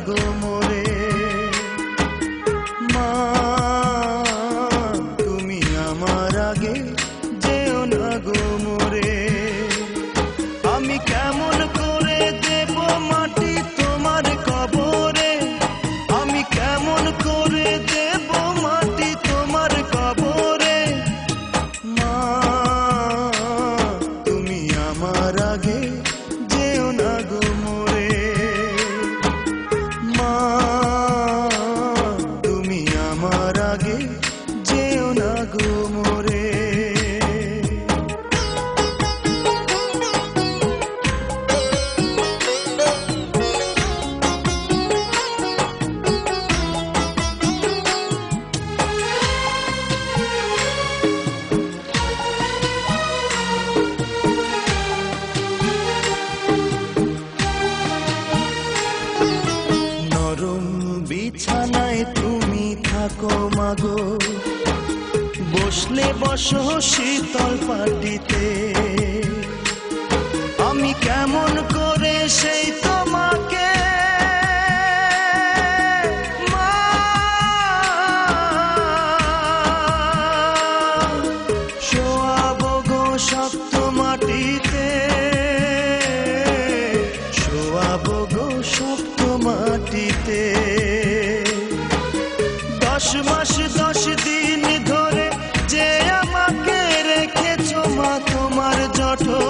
个梦。থাকো মাগো বসলে বসো শীতল পাটিতে। আমি কেমন করে সেই মাস দশ দিন ধরে যে আমাকে রেখেছো মা তোমার জঠর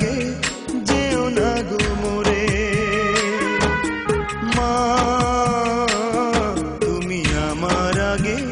লাগে যেও না গো মোরে। মা তুমি আমার আগে